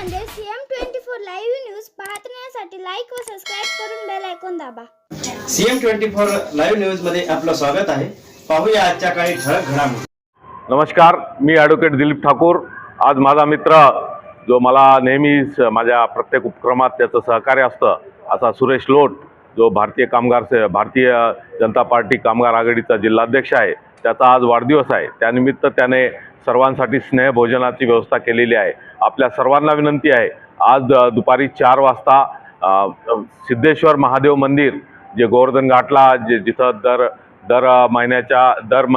Nanded CM twenty four live news पाहण्यासाठी like व subscribe करून बेल ऐकून दाबा. सीएम ट्वेंटी फोर लाईव्ह न्यूजमध्ये आपलं स्वागत आहे. पाहूया आजच्या काही ठळक घडामोडी. नमस्कार मी ॲडव्होकेट दिलीप ठाकूर. आज माझा मित्र जो मला नेहमीच माझ्या प्रत्येक उपक्रमात त्याचं सहकार्य असतं असा सुरेश लोट जो भारतीय कामगार से भारतीय जनता पार्टी कामगार आघाडीचा जिल्हाध्यक्ष आहे त्याचा आज वाढदिवस आहे. त्यानिमित्त त्याने सर्वांसाठी स्नेहभोजनाची व्यवस्था केलेली आहे. आपल्या सर्वांना विनंती आहे. आज दुपारी चार वाजता सिद्धेश्वर महादेव मंदिर जे गोवर्धन घाटला जे जिथं दर दर महिन्याच्या दर म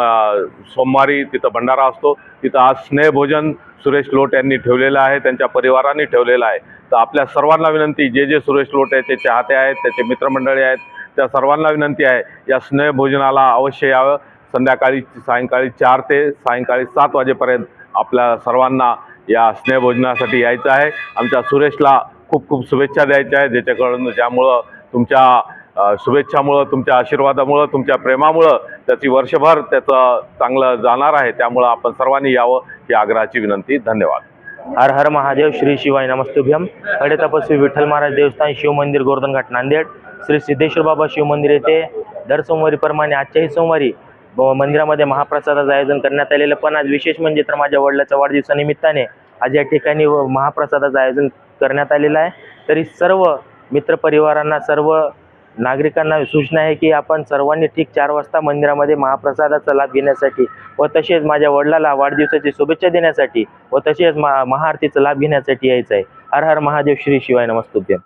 सोमवारी तिथं भंडारा असतो. तिथं आज स्नेहभोजन सुरेश लोट यांनी ठेवलेलं आहे त्यांच्या परिवाराने ठेवलेलं आहे. तर आपल्या सर्वांना विनंती जे जे सुरेश लोट याचे ते चाहते आहेत त्याचे मित्रमंडळी आहेत त्या सर्वांना विनंती आहे या स्नेहभोजनाला अवश्य यावं. संध्याकाळी सायंकाळी चार ते सायंकाळी सात वाजेपर्यंत आपल्या सर्वांना या स्नेहभोजनासाठी यायचं आहे. आमच्या सुरेशला खूप खूप शुभेच्छा द्यायच्या आहेत. ज्याच्याकडून ज्यामुळं तुमच्या शुभेच्छामुळं तुमच्या आशीर्वादामुळं तुमच्या प्रेमामुळं त्याची वर्षभर त्याचं चांगलं जाणार आहे. त्यामुळं आपण सर्वांनी यावं ही आग्रहाची विनंती. धन्यवाद. हर हर महादेव. श्री शिवाय नमस्तुभ्यम. कडे तपस्वी विठ्ठल महाराज देवस्थान शिवमंदिर गोवर्धनघाट नांदेड. श्री सिद्धेश्वर बाबा शिवमंदिर येथे दर सोमवारी प्रमाणे आजच्याही सोमवारी मंदिरामध्ये महाप्रसादाचं आयोजन करण्यात आलेलं. पण आज विशेष म्हणजे तर माझ्या वडिलाच्या वाढदिवसानिमित्ताने आज या ठिकाणी व- महाप्रसादाचं आयोजन करण्यात आलेलं आहे. तरी सर्व मित्रपरिवारांना सर्व नागरिकांना सूचना आहे की आपण सर्वांनी ठीक चार वाजता मंदिरामध्ये महाप्रसादाचा लाभ घेण्यासाठी व तसेच माझ्या वडिलाला वाढदिवसाची शुभेच्छा देण्यासाठी व तसेच महा महाआरतीचा लाभ घेण्यासाठी यायचं आहे. हर हर महादेव श्री शिवाय नमस्तुभ्यम